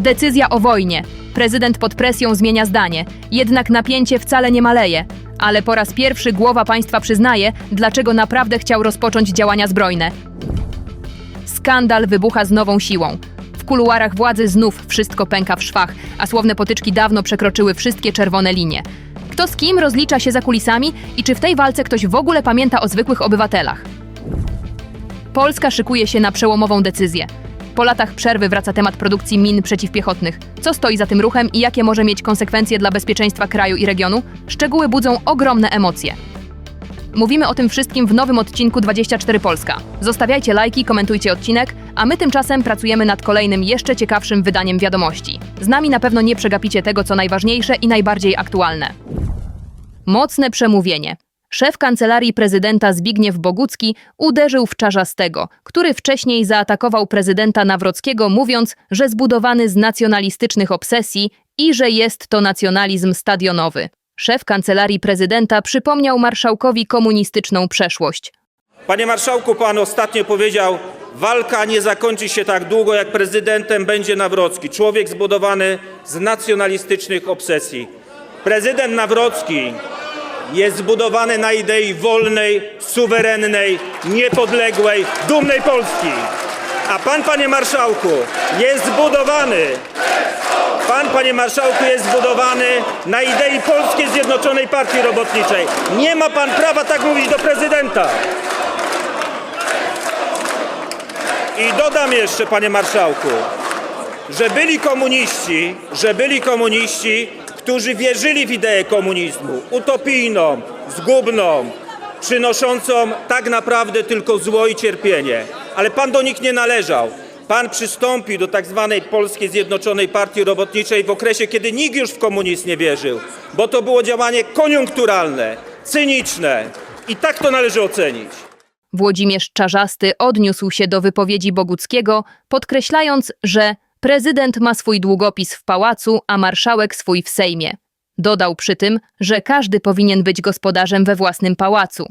Decyzja o wojnie. Prezydent pod presją zmienia zdanie. Jednak napięcie wcale nie maleje. Ale po raz pierwszy głowa państwa przyznaje, dlaczego naprawdę chciał rozpocząć działania zbrojne. Skandal wybucha z nową siłą. W kuluarach władzy znów wszystko pęka w szwach, a słowne potyczki dawno przekroczyły wszystkie czerwone linie. Kto z kim rozlicza się za kulisami i czy w tej walce ktoś w ogóle pamięta o zwykłych obywatelach? Polska szykuje się na przełomową decyzję. Po latach przerwy wraca temat produkcji min przeciwpiechotnych. Co stoi za tym ruchem i jakie może mieć konsekwencje dla bezpieczeństwa kraju i regionu? Szczegóły budzą ogromne emocje. Mówimy o tym wszystkim w nowym odcinku 24 Polska. Zostawiajcie lajki, komentujcie odcinek, a my tymczasem pracujemy nad kolejnym, jeszcze ciekawszym wydaniem wiadomości. Z nami na pewno nie przegapicie tego, co najważniejsze i najbardziej aktualne. Mocne przemówienie. Szef kancelarii prezydenta Zbigniew Bogucki uderzył w Czarzastego, który wcześniej zaatakował prezydenta Nawrockiego, mówiąc, że zbudowany z nacjonalistycznych obsesji i że jest to nacjonalizm stadionowy. Szef kancelarii prezydenta przypomniał marszałkowi komunistyczną przeszłość. Panie marszałku, pan ostatnio powiedział, walka nie zakończy się tak długo, jak prezydentem będzie Nawrocki. Człowiek zbudowany z nacjonalistycznych obsesji. Prezydent Nawrocki jest zbudowany na idei wolnej, suwerennej, niepodległej, dumnej Polski. A pan, panie marszałku, jest zbudowany Pan, panie marszałku, jest zbudowany na idei Polskiej Zjednoczonej Partii Robotniczej. Nie ma pan prawa tak mówić do prezydenta. I dodam jeszcze, panie marszałku, że byli komuniści, że byli komuniści, którzy wierzyli w ideę komunizmu, utopijną, zgubną, przynoszącą tak naprawdę tylko zło i cierpienie. Ale pan do nich nie należał. Pan przystąpił do tak zwanej Polskiej Zjednoczonej Partii Robotniczej w okresie, kiedy nikt już w komunizm nie wierzył, bo to było działanie koniunkturalne, cyniczne i tak to należy ocenić. Włodzimierz Czarzasty odniósł się do wypowiedzi Boguckiego, podkreślając, że prezydent ma swój długopis w pałacu, a marszałek swój w Sejmie. Dodał przy tym, że każdy powinien być gospodarzem we własnym pałacu.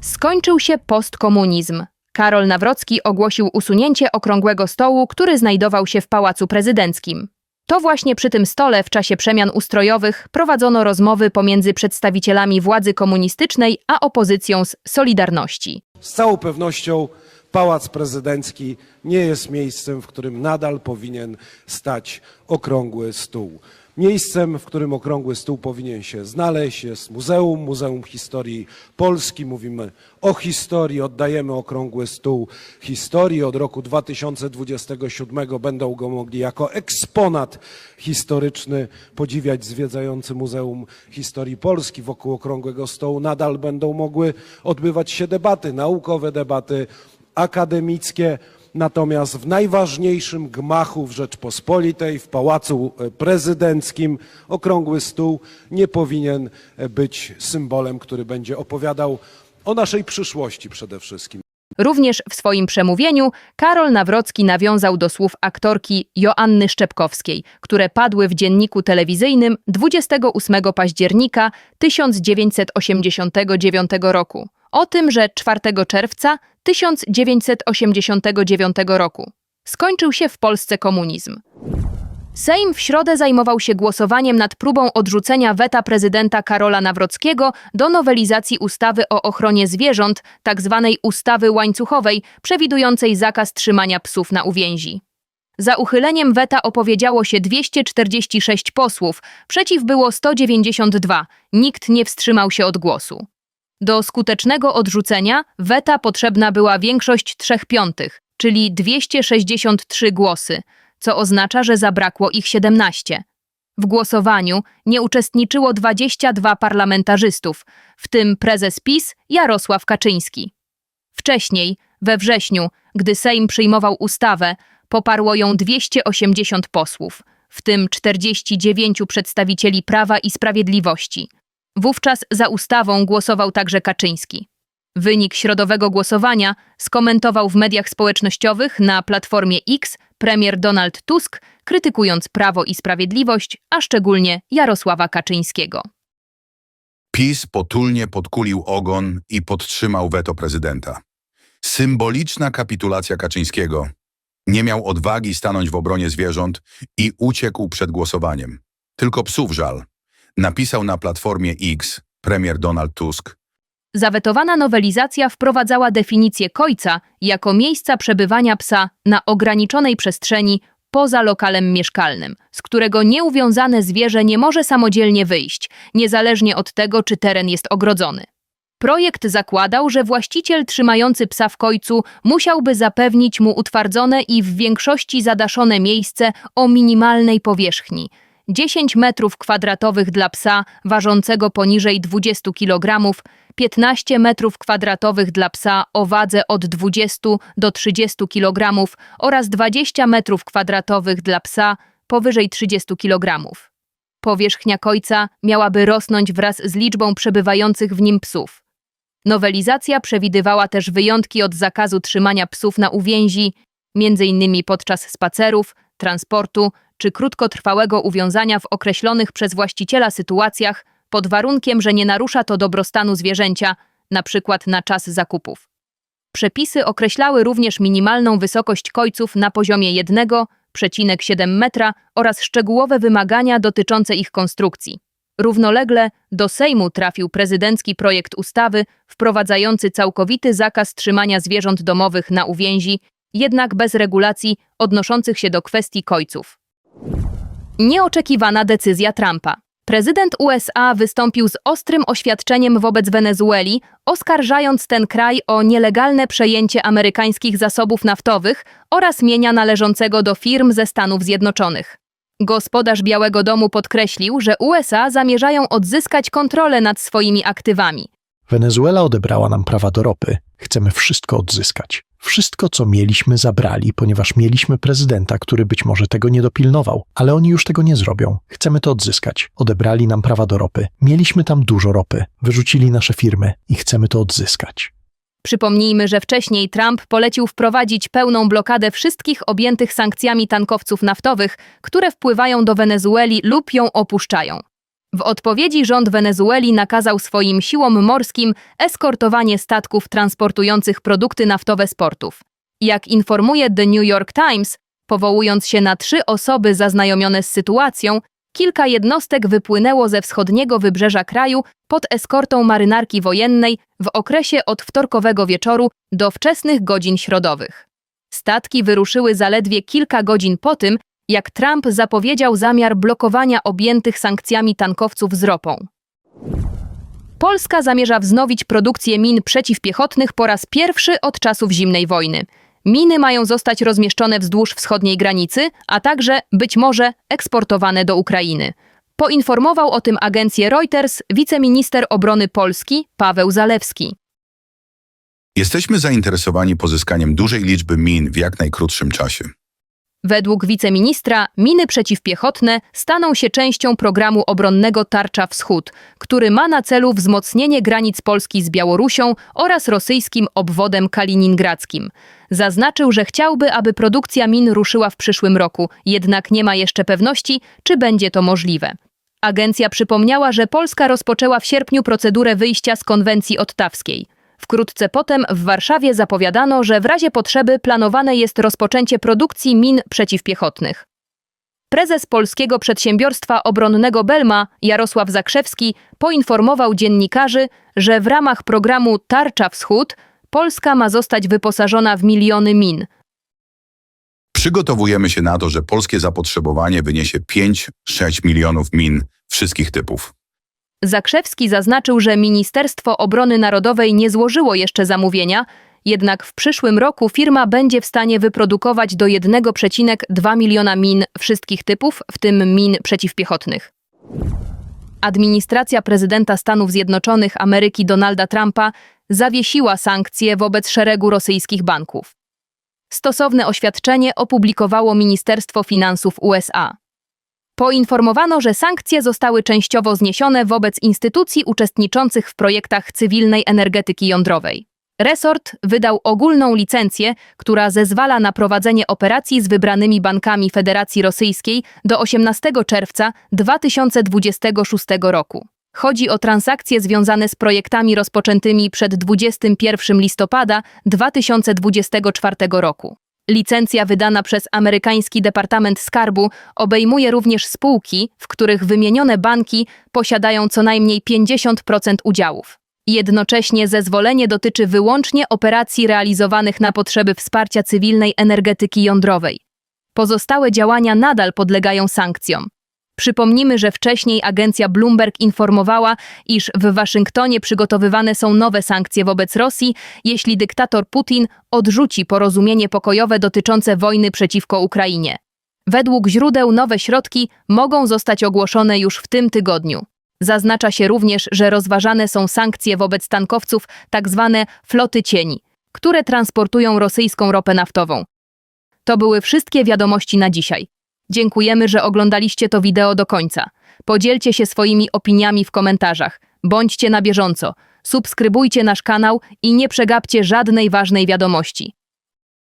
Skończył się postkomunizm. Karol Nawrocki ogłosił usunięcie okrągłego stołu, który znajdował się w Pałacu Prezydenckim. To właśnie przy tym stole w czasie przemian ustrojowych prowadzono rozmowy pomiędzy przedstawicielami władzy komunistycznej a opozycją z Solidarności. Z całą pewnością Pałac Prezydencki nie jest miejscem, w którym nadal powinien stać okrągły stół. Miejscem, w którym okrągły stół powinien się znaleźć, jest muzeum, Muzeum Historii Polski. Mówimy o historii, oddajemy okrągły stół historii. Od roku 2027 będą go mogli jako eksponat historyczny podziwiać zwiedzający Muzeum Historii Polski. Wokół okrągłego stołu nadal będą mogły odbywać się debaty, naukowe debaty, akademickie. Natomiast w najważniejszym gmachu w Rzeczpospolitej, w Pałacu e, Prezydenckim, okrągły stół nie powinien e, być symbolem, który będzie opowiadał o naszej przyszłości przede wszystkim. Również w swoim przemówieniu Karol Nawrocki nawiązał do słów aktorki Joanny Szczepkowskiej, które padły w dzienniku telewizyjnym 28 października 1989 roku. O tym, że 4 czerwca 1989 roku skończył się w Polsce komunizm. Sejm w środę zajmował się głosowaniem nad próbą odrzucenia weta prezydenta Karola Nawrockiego do nowelizacji ustawy o ochronie zwierząt, tzw. ustawy łańcuchowej, przewidującej zakaz trzymania psów na uwięzi. Za uchyleniem weta opowiedziało się 246 posłów, przeciw było 192, nikt nie wstrzymał się od głosu. Do skutecznego odrzucenia weta potrzebna była większość 3 piątych, czyli 263 głosy, co oznacza, że zabrakło ich 17. W głosowaniu nie uczestniczyło 22 parlamentarzystów, w tym prezes PiS Jarosław Kaczyński. Wcześniej, we wrześniu, gdy Sejm przyjmował ustawę, poparło ją 280 posłów, w tym 49 przedstawicieli Prawa i Sprawiedliwości. Wówczas za ustawą głosował także Kaczyński. Wynik środowego głosowania skomentował w mediach społecznościowych na platformie X premier Donald Tusk, krytykując Prawo i Sprawiedliwość, a szczególnie Jarosława Kaczyńskiego. PiS potulnie podkulił ogon i podtrzymał weto prezydenta. Symboliczna kapitulacja Kaczyńskiego. Nie miał odwagi stanąć w obronie zwierząt i uciekł przed głosowaniem. Tylko psów żal. Napisał na platformie X premier Donald Tusk. Zawetowana nowelizacja wprowadzała definicję kojca jako miejsca przebywania psa na ograniczonej przestrzeni poza lokalem mieszkalnym, z którego nieuwiązane zwierzę nie może samodzielnie wyjść, niezależnie od tego, czy teren jest ogrodzony. Projekt zakładał, że właściciel trzymający psa w kojcu musiałby zapewnić mu utwardzone i w większości zadaszone miejsce o minimalnej powierzchni 10 metrów kwadratowych dla psa ważącego poniżej 20 kg, 15 metrów kwadratowych dla psa o wadze od 20 do 30 kg oraz 20 metrów kwadratowych dla psa powyżej 30 kg. Powierzchnia kojca miałaby rosnąć wraz z liczbą przebywających w nim psów. Nowelizacja przewidywała też wyjątki od zakazu trzymania psów na uwięzi, m.in. podczas spacerów, transportu czy krótkotrwałego uwiązania w określonych przez właściciela sytuacjach, pod warunkiem, że nie narusza to dobrostanu zwierzęcia, np. na czas zakupów. Przepisy określały również minimalną wysokość kojców na poziomie 1,7 metra oraz szczegółowe wymagania dotyczące ich konstrukcji. Równolegle do Sejmu trafił prezydencki projekt ustawy wprowadzający całkowity zakaz trzymania zwierząt domowych na uwięzi, jednak bez regulacji odnoszących się do kwestii kojców. Nieoczekiwana decyzja Trumpa. Prezydent USA wystąpił z ostrym oświadczeniem wobec Wenezueli, oskarżając ten kraj o nielegalne przejęcie amerykańskich zasobów naftowych oraz mienia należącego do firm ze Stanów Zjednoczonych. Gospodarz Białego Domu podkreślił, że USA zamierzają odzyskać kontrolę nad swoimi aktywami. Wenezuela odebrała nam prawa do ropy. Chcemy wszystko odzyskać. Wszystko, co mieliśmy, zabrali, ponieważ mieliśmy prezydenta, który być może tego nie dopilnował, ale oni już tego nie zrobią. Chcemy to odzyskać. Odebrali nam prawa do ropy. Mieliśmy tam dużo ropy. Wyrzucili nasze firmy i chcemy to odzyskać. Przypomnijmy, że wcześniej Trump polecił wprowadzić pełną blokadę wszystkich objętych sankcjami tankowców naftowych, które wpływają do Wenezueli lub ją opuszczają. W odpowiedzi rząd Wenezueli nakazał swoim siłom morskim eskortowanie statków transportujących produkty naftowe z portów. Jak informuje The New York Times, powołując się na trzy osoby zaznajomione z sytuacją, kilka jednostek wypłynęło ze wschodniego wybrzeża kraju pod eskortą marynarki wojennej w okresie od wtorkowego wieczoru do wczesnych godzin środowych. Statki wyruszyły zaledwie kilka godzin po tym, jak Trump zapowiedział zamiar blokowania objętych sankcjami tankowców z ropą. Polska zamierza wznowić produkcję min przeciwpiechotnych po raz pierwszy od czasów zimnej wojny. Miny mają zostać rozmieszczone wzdłuż wschodniej granicy, a także, być może, eksportowane do Ukrainy. Poinformował o tym agencję Reuters wiceminister obrony Polski Paweł Zalewski. Jesteśmy zainteresowani pozyskaniem dużej liczby min w jak najkrótszym czasie. Według wiceministra miny przeciwpiechotne staną się częścią programu obronnego Tarcza Wschód, który ma na celu wzmocnienie granic Polski z Białorusią oraz rosyjskim obwodem kaliningradzkim. Zaznaczył, że chciałby, aby produkcja min ruszyła w przyszłym roku, jednak nie ma jeszcze pewności, czy będzie to możliwe. Agencja przypomniała, że Polska rozpoczęła w sierpniu procedurę wyjścia z konwencji ottawskiej. Wkrótce potem w Warszawie zapowiadano, że w razie potrzeby planowane jest rozpoczęcie produkcji min przeciwpiechotnych. Prezes polskiego przedsiębiorstwa obronnego Belma, Jarosław Zakrzewski, poinformował dziennikarzy, że w ramach programu Tarcza Wschód Polska ma zostać wyposażona w miliony min. Przygotowujemy się na to, że polskie zapotrzebowanie wyniesie 5-6 milionów min wszystkich typów. Zakrzewski zaznaczył, że Ministerstwo Obrony Narodowej nie złożyło jeszcze zamówienia, jednak w przyszłym roku firma będzie w stanie wyprodukować do 1,2 miliona min wszystkich typów, w tym min przeciwpiechotnych. Administracja prezydenta Stanów Zjednoczonych Ameryki Donalda Trumpa zawiesiła sankcje wobec szeregu rosyjskich banków. Stosowne oświadczenie opublikowało Ministerstwo Finansów USA. Poinformowano, że sankcje zostały częściowo zniesione wobec instytucji uczestniczących w projektach cywilnej energetyki jądrowej. Resort wydał ogólną licencję, która zezwala na prowadzenie operacji z wybranymi bankami Federacji Rosyjskiej do 18 czerwca 2026 roku. Chodzi o transakcje związane z projektami rozpoczętymi przed 21 listopada 2024 roku. Licencja wydana przez amerykański Departament Skarbu obejmuje również spółki, w których wymienione banki posiadają co najmniej 50% udziałów. Jednocześnie zezwolenie dotyczy wyłącznie operacji realizowanych na potrzeby wsparcia cywilnej energetyki jądrowej. Pozostałe działania nadal podlegają sankcjom. Przypomnimy, że wcześniej agencja Bloomberg informowała, iż w Waszyngtonie przygotowywane są nowe sankcje wobec Rosji, jeśli dyktator Putin odrzuci porozumienie pokojowe dotyczące wojny przeciwko Ukrainie. Według źródeł nowe środki mogą zostać ogłoszone już w tym tygodniu. Zaznacza się również, że rozważane są sankcje wobec tankowców tzw. floty cieni, które transportują rosyjską ropę naftową. To były wszystkie wiadomości na dzisiaj. Dziękujemy, że oglądaliście to wideo do końca. Podzielcie się swoimi opiniami w komentarzach. Bądźcie na bieżąco. Subskrybujcie nasz kanał i nie przegapcie żadnej ważnej wiadomości.